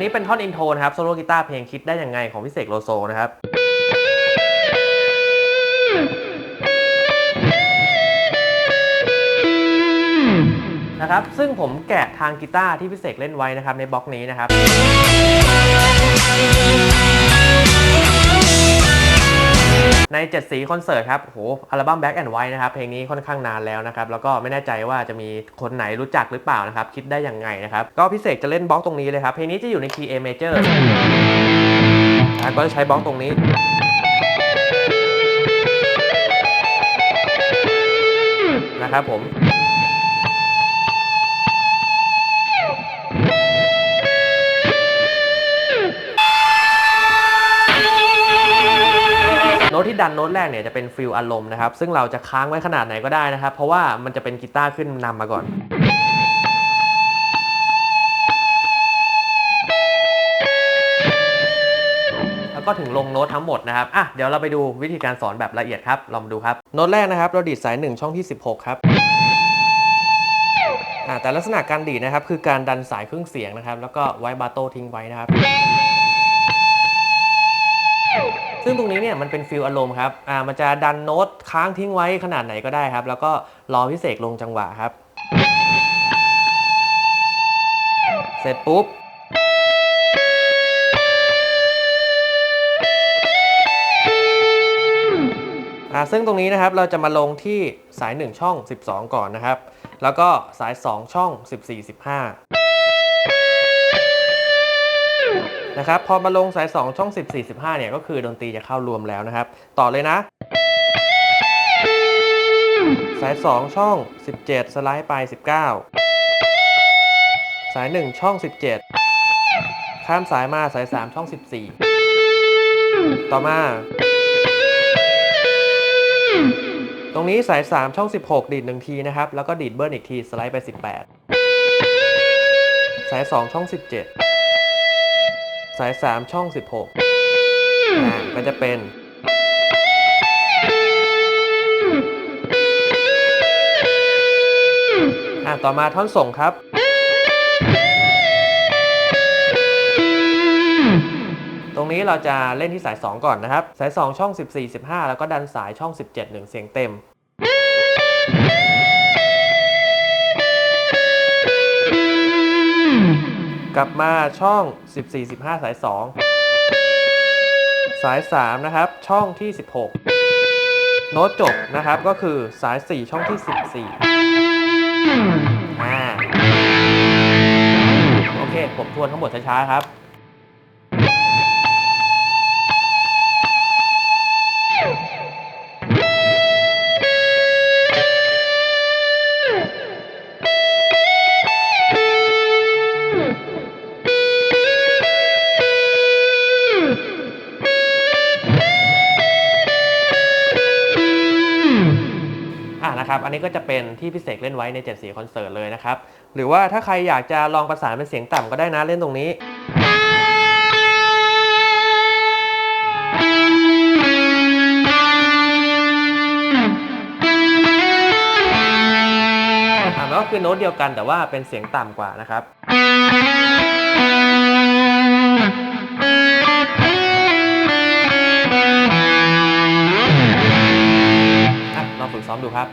นนี้เป็นท่อนอินโทรนะครับโซโล่กีตาร์เพลงคิดได้ยังไงของพิเศกโลโซนะครับนะครับซึ่งผมแกะทางกีตาร์ที่พิเศกเล่นไว้นะครับในบล็อกนี้นะครับ ใน 7 สีคอนเสิร์ตครับโหอัลบั้ม Black and White นะครับ เพลงนี้ค่อนข้างนานแล้วนะครับ แล้วก็ไม่แน่ใจว่าจะมีคนไหนรู้จักหรือเปล่านะครับ คิดได้ยังไงนะครับ ก็พิเศษจะเล่นบล็อกตรงนี้เลยครับ เพลงนี้จะอยู่ใน key A major นะก็จะใช้บล็อกตรงนี้นะครับผม ตที่ดันโน้ตแรกเนี่ยจะเป็นฟิลอารมณ์นะครับ ซึ่งเราจะค้างไว้ขนาดไหนก็ได้นะครับ เพราะว่ามันจะเป็นกีตาร์ขึ้นนำมาก่อน แล้วก็ถึงลงโน้ตทั้งหมดนะครับ อะ เดี๋ยวเราไปดูวิธีการสอนแบบละเอียดครับ ลองดูครับ โน้ตแรกนะครับ เราดีดสาย 1 ช่องที่ 16 ครับอ่าแต่ลักษณะการดีดนะครับ คือการดันสายครื่งเสียงนะครับ แล้วก็ไว้บาโต้ทิ้งไว้นะครับ เนี่ยมันเป็นฟิลอารมณ์ครับอ่ามันจะดันโน้ตค้างทิ้งไว้ขนาดไหนก็ได้ครับ แล้วก็รอพิเศษลงจังหวะครับ เสร็จปุ๊บอ่าซึ่งตรงนี้นะครับเราจะมาลงที่สาย 1 ช่อง 12 ก่อนนะครับ แล้วก็สาย 2 ช่อง 14 15 นะครับพอมาลงสาย 2 ช่อง14 15เนี่ยก็คือดนตรีจะเข้ารวมแล้วนะครับ ต่อเลยนะ สาย 2 ช่อง 17 สไลด์ไป 19 สาย 1 ช่อง 17 ข้ามสายมาสาย 3 ช่อง 14 ต่อมา ตรงนี้สาย 3 ช่อง 16 ดีด1ทีนะครับ แล้วก็ดีดเบิร์นอีกที สไลด์ไป 18 สาย 2 ช่อง 17 สาย 3 ช่อง 16อ่าก็จะเป็น อะต่อมาท่อนส่งครับ ตรงนี้เราจะเล่นที่สาย 2 ก่อนนะครับ สาย 2 ช่อง 14 15 แล้วก็ดันสายช่อง 17 1 เสียงเต็ม กลับมาช่อง 14 15 สาย 2 สาย 3 นะครับ ช่องที่ 16 โน้ตจบนะครับก็คือสาย 4 ช่องที่ 14อ่าโอเค ผมทวนทั้งหมดช้าๆครับ อ่านะครับ อันนี้ก็จะเป็นที่พิเศษเล่นไว้ใน7สีคอนเสิร์ตเลยนะครับ หรือว่าถ้าใครอยากจะลองประสานเป็นเสียงต่ำก็ได้นะเล่นตรงนี้อ่ามันก็คือโน้ตเดียวกันแต่ว่าเป็นเสียงต่ำกว่านะครับอะลองฝึกซ้อมดูครับ